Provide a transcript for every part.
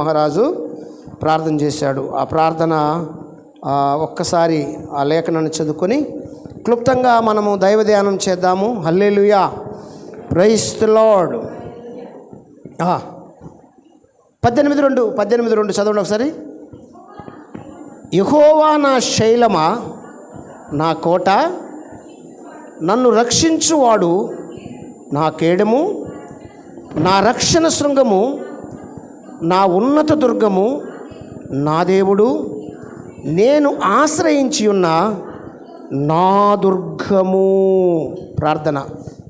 మహారాజు ప్రార్థన చేశాడు. ఆ ప్రార్థన ఒక్కసారి ఆ లేఖనాన్ని చదువుకొని క్లుప్తంగా మనము దైవ ధ్యానం చేద్దాము. హల్లేలుయా. Praise lord. పద్దెనిమిది రెండు పద్దెనిమిది రెండు చదవండి ఒకసారి. యహోవా నా శైలమా నా కోట నన్ను రక్షించువాడు నా కేడము నా రక్షణ శృంగము నా ఉన్నత దుర్గము నా దేవుడు నేను ఆశ్రయించి ఉన్న నా దుర్గము. ప్రార్థన.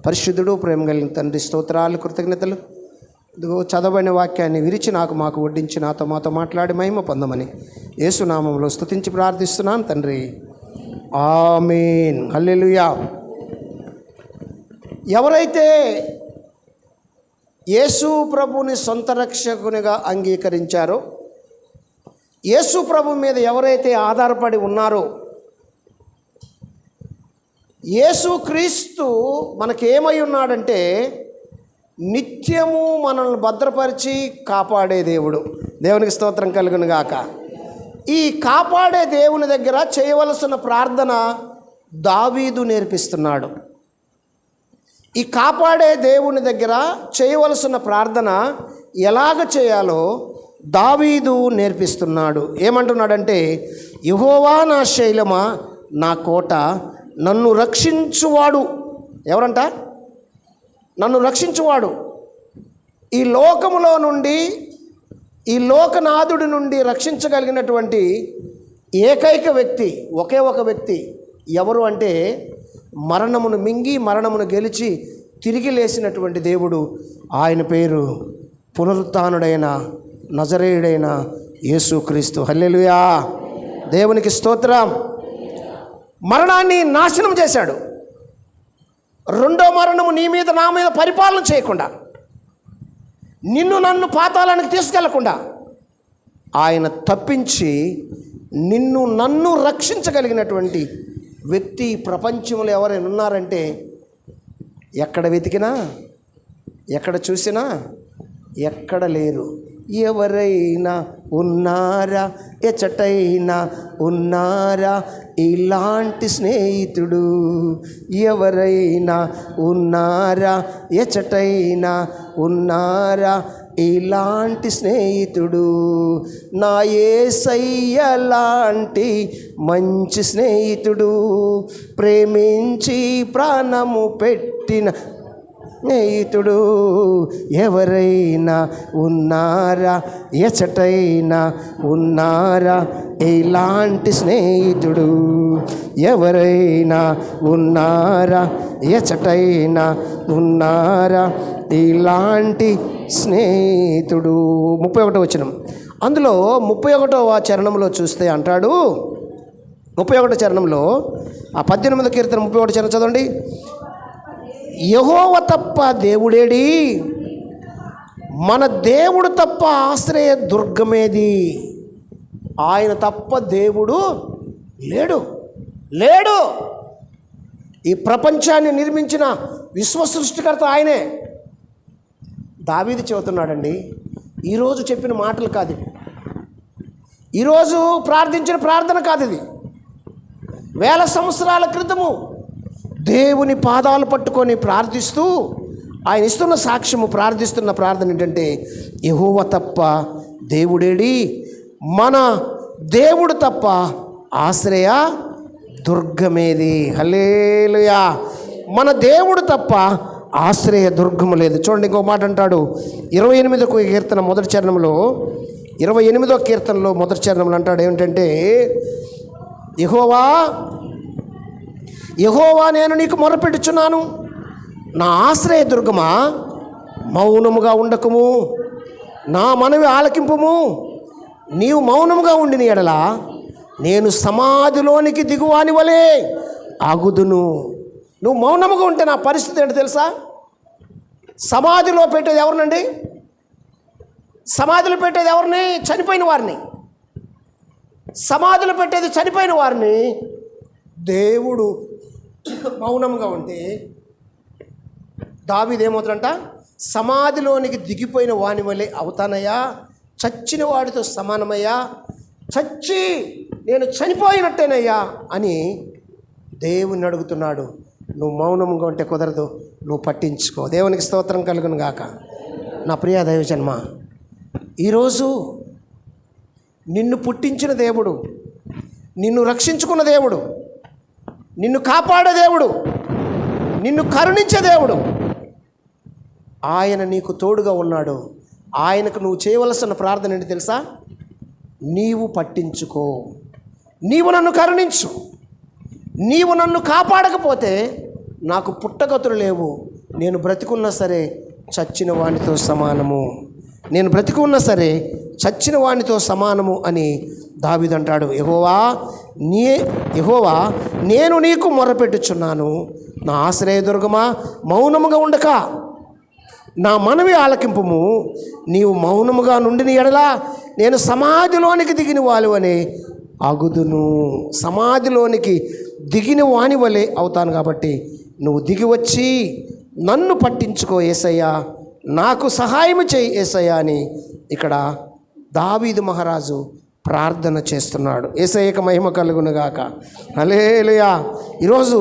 పరిశుద్ధుడు ప్రేమ కలిగిన తండ్రి స్తోత్రాలు కృతజ్ఞతలు. ఇదిగో చదవబడిన వాక్యాన్ని విరిచి నాకు మాకు వడ్డించి నాతో మాతో మాట్లాడి మహిమ పొందమని యేసునామంలో స్తుతించి ప్రార్థిస్తున్నాను తండ్రి. ఆమెన్. హల్లెలూయా. ఎవరైతే యేసు ప్రభుని సొంత రక్షకునిగా అంగీకరించారో. యేసు ప్రభు మీద ఎవరైతే ఆధారపడి ఉన్నారో యేసు క్రీస్తు మనకేమై ఉన్నాడంటే నిత్యము మనల్ని భద్రపరిచి కాపాడే దేవుడు. దేవునికి స్తోత్రం కలుగును గాక. ఈ కాపాడే దేవుని దగ్గర చేయవలసిన ప్రార్థన దావీదు నేర్పిస్తున్నాడు. ఈ కాపాడే దేవుని దగ్గర చేయవలసిన ప్రార్థన ఎలాగ చేయాలో దావీదు నేర్పిస్తున్నాడు. ఏమంటున్నాడంటే యహోవా నా శైలమా నా కోట నన్ను రక్షించువాడు. ఎవరంట? నన్ను రక్షించువాడు. ఈ లోకములో నుండి ఈ లోకనాథుడి నుండి రక్షించగలిగినటువంటి ఏకైక వ్యక్తి ఒకే ఒక వ్యక్తి ఎవరు అంటే మరణమును మింగి మరణమును గెలిచి తిరిగి లేచినటువంటి దేవుడు ఆయన పేరు పునరుత్డైన నజరేయుడైన యేసుక్రీస్తు హల్లెలుయా. దేవునికి స్తోత్రం. మరణాన్ని నాశనం చేశాడు. రెండో మరణము నీ మీద నా మీద పరిపాలన చేయకుండా నిన్ను నన్ను పాతాలానికి తీసుకెళ్ళకుండా ఆయన తప్పించి నిన్ను నన్ను రక్షించగలిగినటువంటి వ్యక్తి ప్రపంచంలో ఎవరైనా ఉన్నారంటే ఎక్కడ వెతికినా ఎక్కడ చూసినా ఎక్కడ లేరు. ఎవరైనా ఉన్నారా? ఎచటైనా ఉన్నారా? ఇలాంటి స్నేహితుడు ఎవరైనా ఉన్నారా? ఎచటైనా ఉన్నారా? ఇలాంటి స్నేహితుడు నా ఏసయ్య లాంటి మంచి స్నేహితుడు. ప్రేమించి ప్రాణము పెట్టిన స్నేహితుడు ఎవరైనా ఉన్నారా? ఎచటైనా ఉన్నారా? ఇలాంటి స్నేహితుడు ఎవరైనా ఉన్నారా? ఎచటైనా ఉన్నారా? ఇలాంటి స్నేహితుడు. ముప్పై ఒకటో వచనం. అందులో ముప్పై ఒకటవ చరణంలో చూస్తే అంటాడు ముప్పై ఒకటో చరణంలో ఆ పద్దెనిమిది కీర్తన ముప్పై ఒకటో చరణం చదవండి. యహోవ తప్ప దేవుడేడి? మన దేవుడు తప్ప ఆశ్రయ దుర్గమేది? ఆయన తప్ప దేవుడు లేడు. లేడు. ఈ ప్రపంచాన్ని నిర్మించిన విశ్వ సృష్టికర్త ఆయనే. దావీది చెబుతున్నాడండి ఈరోజు చెప్పిన మాటలు కాదు ఇవి. ఈరోజు ప్రార్థించిన ప్రార్థన కాదు ఇది. వేల సంవత్సరాల క్రితము దేవుని పాదాలు పట్టుకొని ప్రార్థిస్తూ ఆయన ఇస్తున్న సాక్ష్యము ప్రార్థిస్తున్న ప్రార్థన ఏంటంటే యహోవ తప్ప దేవుడేడి మన దేవుడు తప్ప ఆశ్రయ దుర్గమేది. హలేలుయా మన దేవుడు తప్ప ఆశ్రయ దుర్గము లేదు. చూడండి ఇంకో మాట అంటాడు. ఇరవై ఎనిమిదో కీర్తన మొదటి చరణంలో ఇరవై ఎనిమిదో కీర్తనలో మొదటి చరణంలో అంటాడు ఏమిటంటే యహోవా యహోవా నేను నీకు మొరపెట్టుచున్నాను నా ఆశ్రయ దుర్గమా మౌనముగా ఉండకము. నా మనవి ఆలకింపుము. నీవు మౌనముగా ఉండిన ఎడలా నేను సమాధిలోనికి దిగువాని వలే అగుదును నువ్వు మౌనముగా ఉంటే నా పరిస్థితి ఏంటో తెలుసా? సమాధిలో పెట్టేది ఎవరినండి? సమాధిలో పెట్టేది ఎవరిని? చనిపోయిన వారిని. సమాధిలో పెట్టేది చనిపోయిన వారిని దేవుడు మౌనంగా ఉంటే దావీదేమవుతాడంట సమాధిలోనికి దిగిపోయిన వాని వలె అవుతానయ్యా చచ్చిన వాడితో సమానమయ్యా చచ్చి నేను చనిపోయినట్టేనయ్యా అని దేవుని అడుగుతున్నాడు. నువ్వు మౌనంగా ఉంటే కుదరదు నువ్వు పట్టించుకో. దేవునికి స్తోత్రం కలుగును గాక. నా ప్రియ దైవజన్మ ఈరోజు నిన్ను పుట్టించిన దేవుడు నిన్ను రక్షించుకున్న దేవుడు నిన్ను కాపాడే దేవుడు నిన్ను కరుణించే దేవుడు. ఆయన నీకు తోడుగా ఉన్నాడు. ఆయనకు నువ్వు చేయవలసిన ప్రార్థన ఏంటి తెలుసా? నీవు పట్టించుకో. నీవు నన్ను కరుణించు. నీవు నన్ను కాపాడకపోతే నాకు పుట్టగతులు లేవు. నేను బ్రతికున్నా సరే చచ్చిన వానితో సమానము. నేను బ్రతికున్నా సరే చచ్చిన వానితో సమానము అని దావిదంటాడు యహోవా నీ యహోవా నేను నీకు మొరపెట్టుచున్నాను. నా ఆశ్రయదుర్గమా మౌనముగా ఉండక. నా మనవి ఆలకింపుము. నీవు మౌనముగా నుండిన ఎడలా నేను సమాధిలోనికి దిగిన వాళ్ళు అగుదును సమాధిలోనికి దిగిన వాని వలె అవుతాను కాబట్టి నువ్వు దిగి వచ్చి నన్ను పట్టించుకో ఏసయ్యా. నాకు సహాయం చేయి ఏసయ్యా అని ఇక్కడ దావీదు మహారాజు ప్రార్థన చేస్తున్నాడు. ఏసయ్యక మహిమ కలుగునుగాక. అలేలుయా ఈరోజు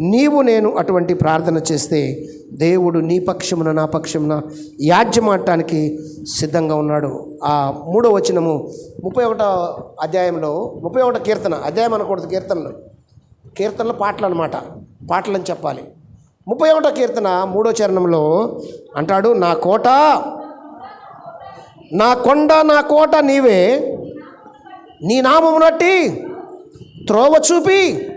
నీవు నేను అటువంటి ప్రార్థన చేస్తే దేవుడు నీ పక్షమున నా పక్షమున యాజ్యమాడటానికి సిద్ధంగా ఉన్నాడు. ఆ మూడో వచనము ముప్పై ఒకటో అధ్యాయంలో ముప్పై ఒకటో కీర్తన అధ్యాయం అనకూడదు కీర్తనలు. కీర్తనలు పాటలు అనమాట పాటలని చెప్పాలి. ముప్పై ఒకటో కీర్తన మూడో చరణంలో అంటాడు నా కోట నా కొండ నా కోట నీవే నీ నామము నట్టి త్రోవ చూపి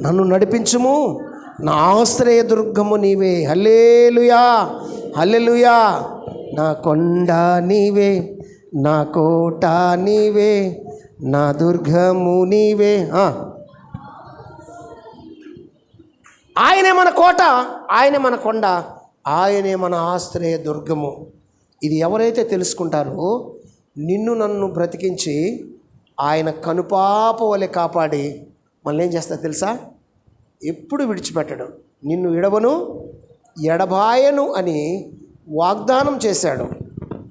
నన్ను నడిపించుము. నా ఆశ్రయ దుర్గము నీవే. Hallelujah hallelujah. నా కొండ నీవే నా కోట నీవే నా దుర్గము నీవే. ఆయనే మన కోట ఆయనే మన కొండ ఆయనే మన ఆశ్రయ దుర్గము. ఇది ఎవరైతే తెలుసుకుంటారో నిన్ను నన్ను బ్రతికించి ఆయన కనుపాప వలె కాపాడి మళ్ళీ ఏం చేస్తా తెలుసా? ఎప్పుడు విడిచిపెట్టడు. నిన్ను ఎడవను ఎడబాయను అని వాగ్దానం చేశాడు.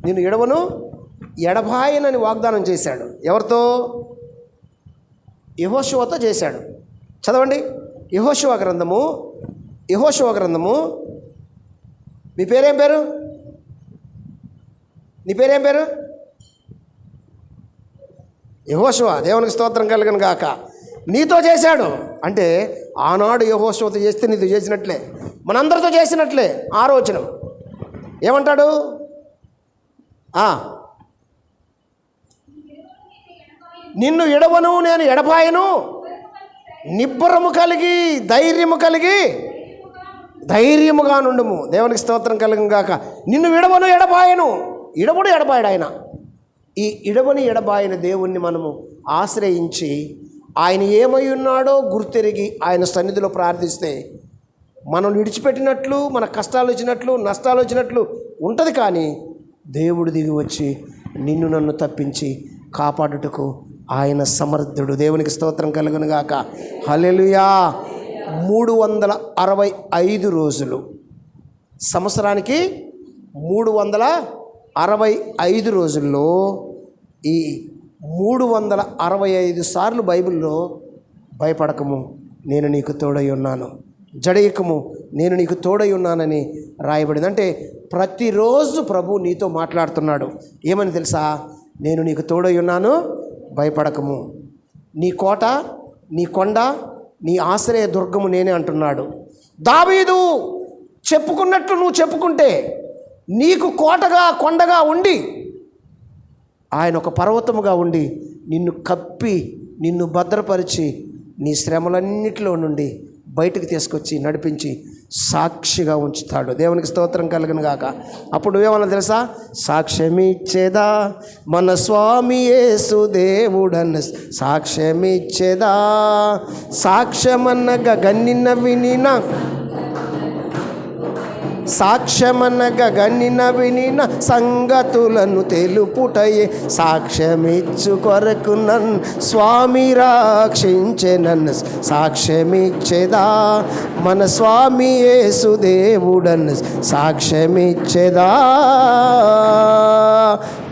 నిన్ను ఎడవను ఎడబాయనని వాగ్దానం చేశాడు. ఎవరితో? యహోశివతో చేశాడు. చదవండి. యహోశివ గ్రంథము యహోశివ గ్రంథము. మీ పేరేం పేరు? నీ పేరేం పేరు? యహోశివ దేవునికి స్తోత్రం కలిగిన గాక. నీతో చేశాడు. అంటే ఆనాడు యహోశివతో చేస్తే నీతో చేసినట్లే. మనందరితో చేసినట్లే ఆలోచన ఏమంటాడు? ఆ. నిన్ను ఎడవను నేను ఎడపాయను నిబ్బరము కలిగి ధైర్యము కలిగి ధైర్యముగా నుండుము. దేవునికి స్తోత్రం కలిగిన గాక. నిన్ను విడవను ఎడపాయను ఇడబడు ఎడపాయడు ఆయన. ఈ ఇడవని ఎడబాయన దేవుణ్ణి మనము ఆశ్రయించి ఆయన ఏమై ఉన్నాడో గుర్తెరిగి ఆయన సన్నిధిలో ప్రార్థిస్తే మనం విడిచిపెట్టినట్లు మన కష్టాలు వచ్చినట్లు నష్టాలు వచ్చినట్లు ఉంటుంది కానీ దేవుడు దిగి వచ్చి నిన్ను నన్ను తప్పించి కాపాడుటకు ఆయన సమర్థుడు. దేవునికి స్తోత్రం కలుగునుగాక హలెలుయా మూడు వందల అరవై ఐదు రోజులు. సంవత్సరానికి మూడు వందల అరవై ఐదు రోజుల్లో ఈ మూడు వందల అరవై ఐదు సార్లు బైబిల్లో భయపడకము నేను నీకు తోడై ఉన్నాను. జడయకము నేను నీకు తోడై ఉన్నానని రాయబడింది. అంటే ప్రతిరోజు ప్రభు నీతో మాట్లాడుతున్నాడు. ఏమని తెలుసా? నేను నీకు తోడై ఉన్నాను భయపడకము. నీ కోట నీ కొండ నీ ఆశ్రయ దుర్గము నేనే అంటున్నాడు. దావీదు చెప్పుకున్నట్లు నువ్వు చెప్పుకుంటే నీకు కోటగా కొండగా ఉండి ఆయన ఒక పర్వతముగా ఉండి నిన్ను కప్పి నిన్ను భద్రపరిచి నీ శ్రమలన్నిటిలో నుండి బయటకు తీసుకొచ్చి నడిపించి సాక్షిగా ఉంచుతాడు. దేవునికి స్తోత్రం కలిగిన గాక. అప్పుడు నువ్వేమన్నా తెలుసా? సాక్ష్యమిచ్చేదా? మన స్వామి యేసు దేవుడన్న సాక్ష్యమిచ్చేదా? సాక్ష్యమన్నగా గన్నిన వినిన సాక్ష్యమనగా గన్నిన వినిన సంగతులను తెలుపుటయే సాక్ష్యమిచ్చు కొరకు నన్ను స్వామి రాక్షించే నన్ను సాక్ష్యమిచ్చేదా మన స్వామి యేసుదేవుడన్ను సాక్ష్యమిచ్చేదా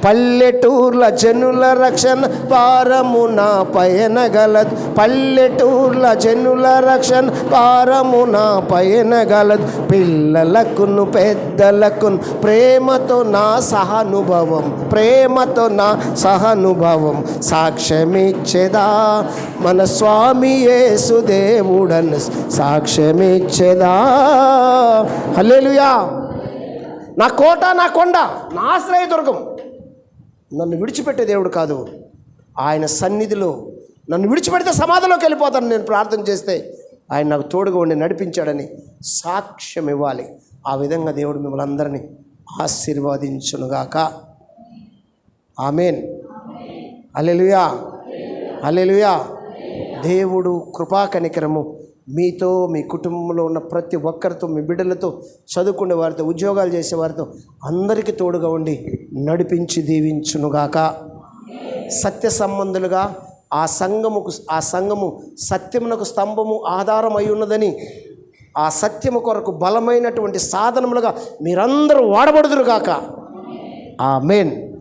పల్లెటూర్ల జనుల రక్షణ పారమున పయనగలదు పల్లెటూర్ల జనుల రక్షణ పారమున పయనగలదు పిల్లలకును పెద్దలకును ప్రేమతో నా సహానుభవం ప్రేమతో నా సహానుభవం సాక్ష్యమిచ్చేదా? మన స్వామి యేసుదేవుడను సాక్ష్యమిచ్చేదా? హల్లెలుయా. నా కోట నా కొండ నా ఆశ్రయదుర్గం నన్ను విడిచిపెట్టే దేవుడు కాదు. ఆయన సన్నిధిలో నన్ను విడిచిపెడితే సమాధిలోకి వెళ్ళిపోతాను నేను ప్రార్థన చేస్తే ఆయన నాకు తోడుగా ఉండి నడిపించాడని సాక్ష్యం ఇవ్వాలి. ఆ విధంగా దేవుడు మిమ్మల్ని అందరినీ ఆశీర్వదించునుగాక ఆమెన్. అల్లెలుయా అల్లెలుయా దేవుడు కృపా కనికరము. మీతో మీ కుటుంబంలో ఉన్న ప్రతి ఒక్కరితో మీ బిడ్డలతో చదువుకునే వారితో ఉద్యోగాలు చేసే వారితో అందరికీ తోడుగా ఉండి నడిపించి దీవించునుగాక. సత్య సంబంధులుగా ఆ సంఘముకు ఆ సంఘము సత్యమునకు స్తంభము ఆధారం అయి ఉన్నదని ఆ సత్యము కొరకు బలమైనటువంటి సాధనములుగా మీరందరూ వాడబడుదురుగాక. ఆ మెయిన్